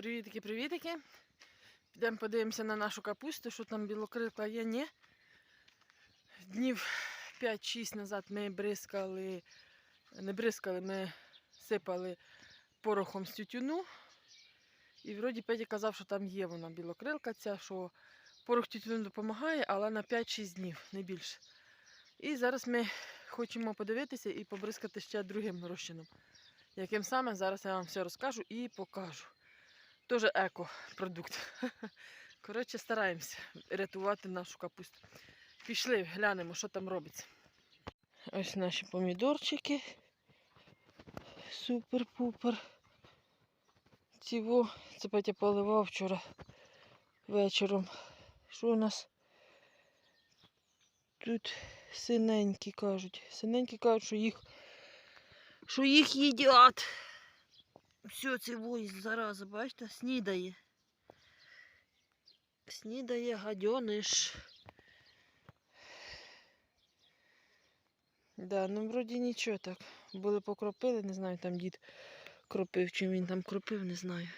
Привітики, привітики. Підемо подивимося на нашу капусту, що там білокрилка є, ні. Днів 5-6 назад ми бризкали, не бризкали, ми сипали порохом з тютюну. І вроді Петя казав, що там є вона білокрилка ця, що порох тютюну допомагає, але на 5-6 днів, не більше. І зараз ми хочемо подивитися і побризкати ще другим розчином. Яким саме, зараз я вам все розкажу і покажу. Теж еко-продукт. Коротше, стараємося рятувати нашу капусту. Пішли, глянемо, що там робиться. Ось наші помідорчики. Супер-пупер. Цього, це Петя поливав вчора вечором. Що у нас? Тут синенькі кажуть. Синенькі кажуть, що їх, що їх їдять. Все, це войс зараза, бачите, снідає. Снідає гадьониш. Да, ну вроді нічого так. Були покропили, не знаю, там дід кропив, чим він там кропив, не знаю.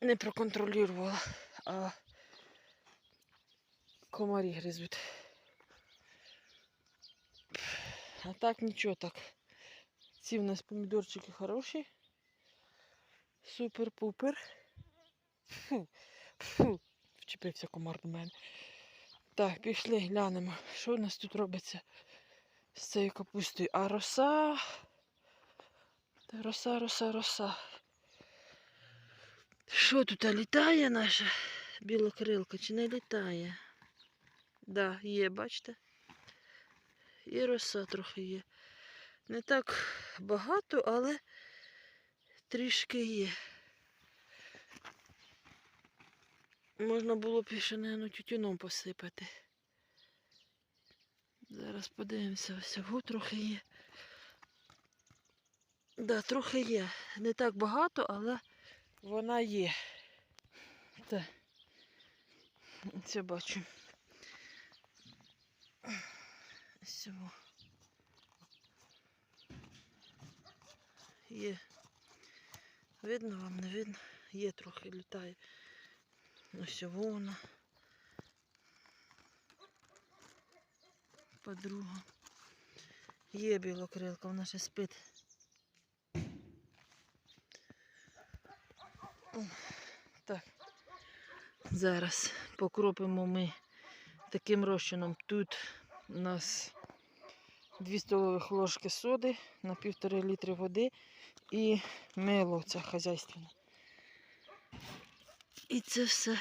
Не проконтролювала, а комарі гризуть. А так нічого так. Ці в нас помідорчики хороші. Супер-пупер. Вчепився комар до мене. Так, пішли, глянемо, що у нас тут робиться з цією капустою. А роса. Роса, роса, роса. Що тут а літає наша білокрилка чи не літає? Да, є, бачите? І роса трохи є. Не так багато, але трішки є. Можна було б ще, наверное, тютюном посипати. Зараз подивимося, всього трохи є. Да, трохи є. Не так багато, але вона є. Так. Це бачу. Всього. Є. Видно вам, не видно? Є трохи літає. Ось вона. Подруга. Є білокрилка, вона ще спить. Так. Зараз покропимо ми таким розчином. Тут у нас 2 столових ложки соди на півтори літри води і мило це хазяйственне. І це все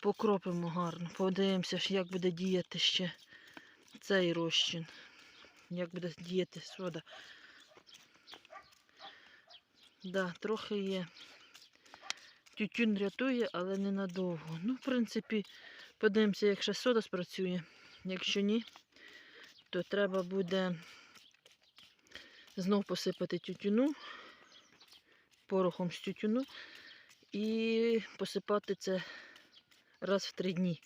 покропимо гарно. Подивимося, як буде діяти ще цей розчин. Як буде діяти сода. Да, трохи є. Тютюн рятує, але ненадовго. Ну, в принципі, подивимося, як ще сода спрацює. Якщо ні, то треба буде знов посипати тютюну, порохом з тютюну і посипати це раз в три дні.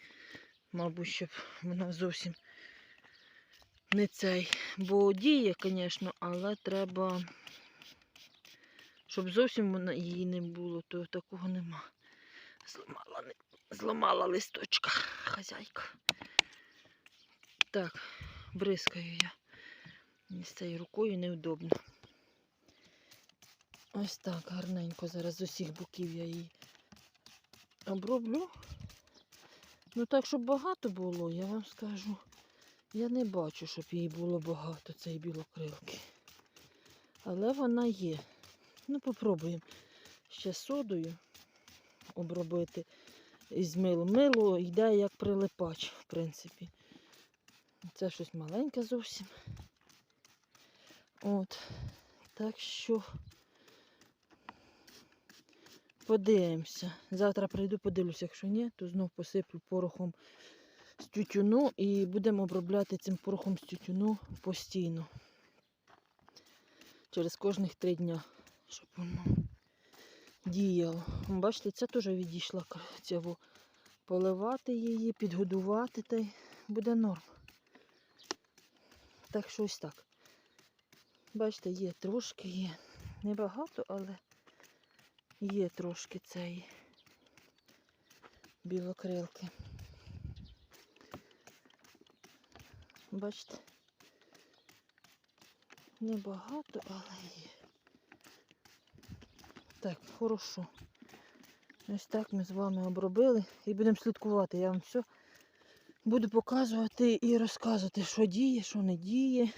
Мабуть, щоб вона зовсім не цей. Бо діє, звісно, але треба, щоб зовсім вона її не було, то такого нема. Зламала, зламала листочка хазяйка. Так, бризкаю я. Мені з рукою невдобно. Ось так гарненько зараз з усіх боків я її оброблю. Ну так, щоб багато було, я вам скажу. Я не бачу, щоб їй було багато цієї білокрилки. Але вона є. Ну, попробуємо ще содою обробити із милом. Мило йде як прилипач, в принципі. Це щось маленьке зовсім. От. Так що подивимося. Завтра прийду, подивлюся, якщо ні, то знов посиплю порохом з тютюну і будемо обробляти цим порохом з тютюну постійно. Через кожних три дня, щоб воно діяло. Бачите, це теж відійшла цього. Поливати її, підгодувати та й буде норм. Так що ось так. Бачите, є трошки, є небагато, але Є трошки цієї білокрилки. Бачите? Небагато, але є. Так, хорошо. Ось так ми з вами обробили і будемо слідкувати. Я вам все буду показувати і розказувати, що діє, що не діє.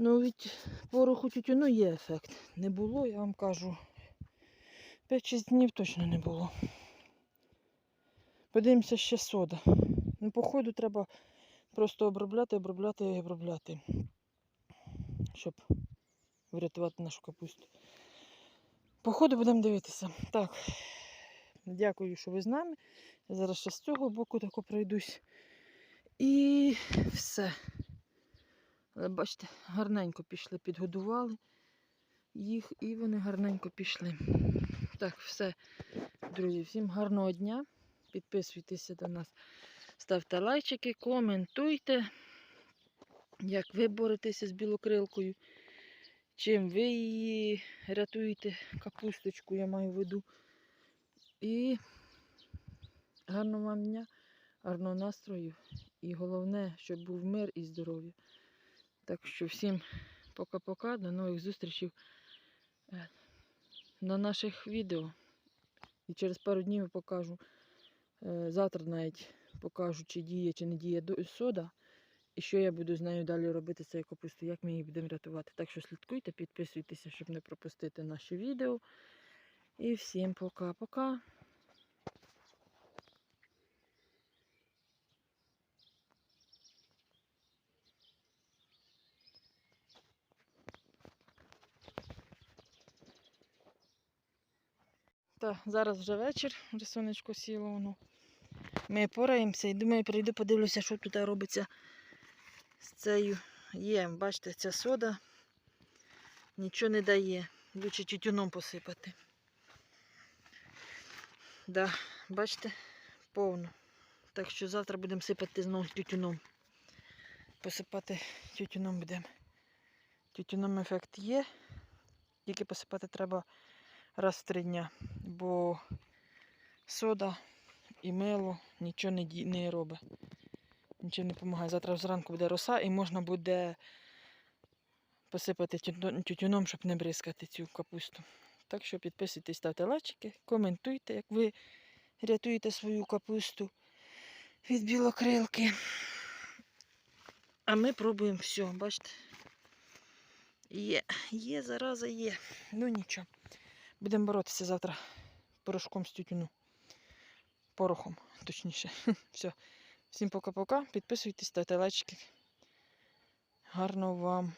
Ну, від пороху тютюну є ефект. Не було, я вам кажу. 5-6 днів точно не було. Подивимося ще сода. Ну, походу, треба просто обробляти, обробляти і обробляти. Щоб врятувати нашу капусту. Походу будемо дивитися. Так. Дякую, що ви з нами. Я зараз ще з цього боку тако пройдусь. І все. Але бачите, гарненько пішли, підгодували їх і вони гарненько пішли. Так, все, друзі, всім гарного дня. Підписуйтеся до нас, ставте лайчики, коментуйте, як ви боретеся з білокрилкою, чим ви її рятуєте, капусточку, я маю в виду. І гарного вам дня, гарного настрою. І головне, щоб був мир і здоров'я. Так що всім пока-пока, до нових зустрічей е, на наших відео. І через пару днів покажу. е, Завтра навіть покажу, чи діє, чи не діє сода. І що я буду з нею далі робити з цією капустою, як ми її будемо рятувати. Так що слідкуйте, підписуйтеся, щоб не пропустити наші відео. І всім пока-пока. Так, зараз вже вечір, вже сонечко сіло воно. Ми пораємося і думаю, прийду подивлюся, що тут робиться з цією. Є, бачите, ця сода нічого не дає. Лучше тютюном посипати. Да, бачите, повно. Так що завтра будемо сипати знову тютюном. Посипати тютюном будемо. Тютюном ефект є. Тільки посипати треба раз в три дня, бо сода і мило нічого не, не робить. Нічого не допомагає. Завтра зранку буде роса і можна буде посипати тютюном, щоб не бризкати цю капусту. Так що підписуйтесь, ставте лайчики, коментуйте, як ви рятуєте свою капусту від білокрилки. А ми пробуємо все, бачите? Є, є, зараза є. Ну нічого. Будемо боротися завтра порошком з тютюну. Порохом, точніше. Все. Всім пока-пока. Підписуйтесь, ставте лайчики. Гарного вам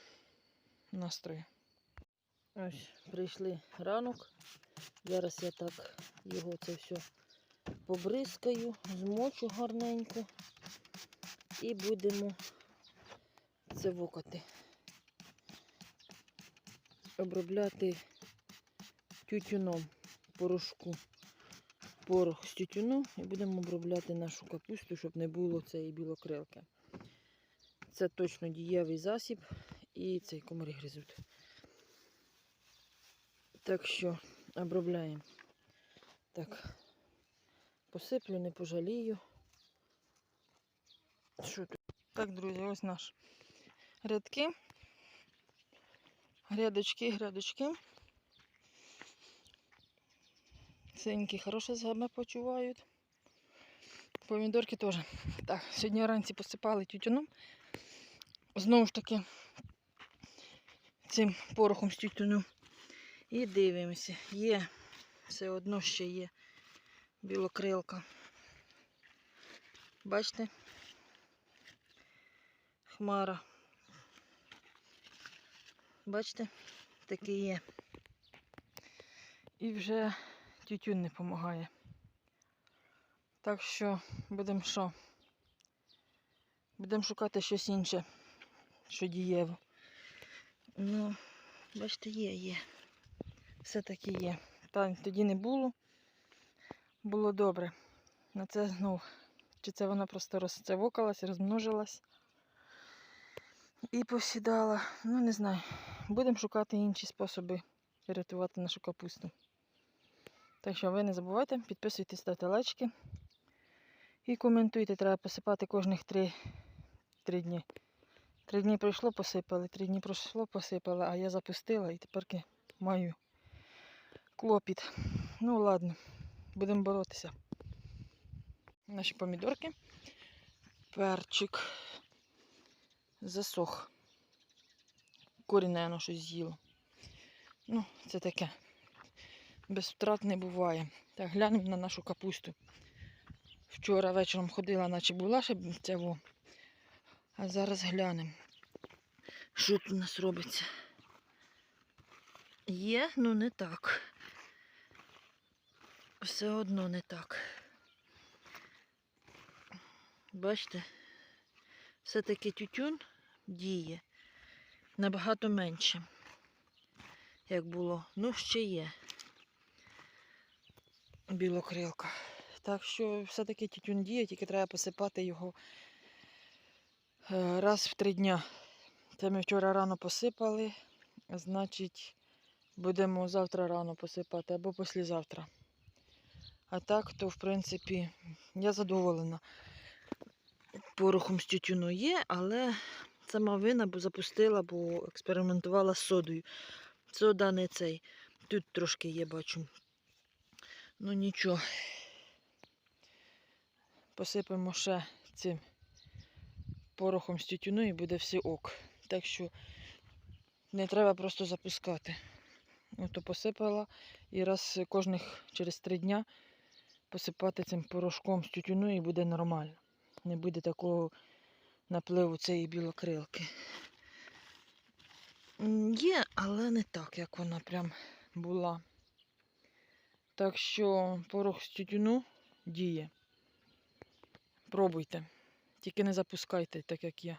настрою. Ось, прийшли ранок. Зараз я так його це все побризкаю, змочу гарненько і будемо це вокати. Обробляти тютюном порошку. Порох з тютюну і будемо обробляти нашу капусту, щоб не було цієї білокрилки. Це точно дієвий засіб і цей комарі гризуть. Так що обробляємо. Так, посиплю, не пожалію. Що тут? Так, друзі, ось наш рядки. Грядочки, грядочки. Синькі хороше себе почувають. Помідорки теж. Так, сьогодні вранці посипали тютюном. Знову ж таки цим порохом з тютюну. І дивимося. Є, все одно ще є білокрилка. Бачите? Хмара. Бачите? Таке є. І вже тютюн не допомагає. Так що будемо що? Будемо шукати щось інше, що дієво. Ну, бачите, є, є. Все-таки є. Та тоді не було. Було добре. На це знов. Чи це вона просто розцевокалась, розмножилась і посідала. Ну, не знаю. Будемо шукати інші способи рятувати нашу капусту. Так що ви не забувайте, підписуйтесь, ставте лайки і коментуйте. Треба посипати кожних три, три дні. Три дні пройшло, посипали, три дні пройшло, посипали, а я запустила і тепер маю клопіт. Ну ладно, будемо боротися. Наші помідорки. Перчик. Засох. Корінь, наверно, щось з'їло. Ну, це таке. Без втрат не буває. Так, глянемо на нашу капусту. Вчора вечором ходила, наче була ще цього. А зараз глянемо. Що тут у нас робиться? Є, ну не так. Все одно не так. Бачите, все-таки тютюн діє набагато менше, як було. Ну, ще є білокрилка. Так що все-таки тютюн діє, тільки треба посипати його е, раз в три дня. Це ми вчора рано посипали, значить, будемо завтра рано посипати або післязавтра. А так, то в принципі, я задоволена. Порохом з тютюну є, але сама вина бо запустила, бо експериментувала з содою. Сода не цей. Тут трошки є, бачу. Ну нічого. Посипемо ще цим порохом з тютюну і буде все ок. Так що не треба просто запускати. Ото посипала і раз кожних через три дня посипати цим порошком з тютюну і буде нормально. Не буде такого напливу цієї білокрилки. Є, але не так, як вона прям була. Так що порох з тютюну діє. Пробуйте. Тільки не запускайте, так як я.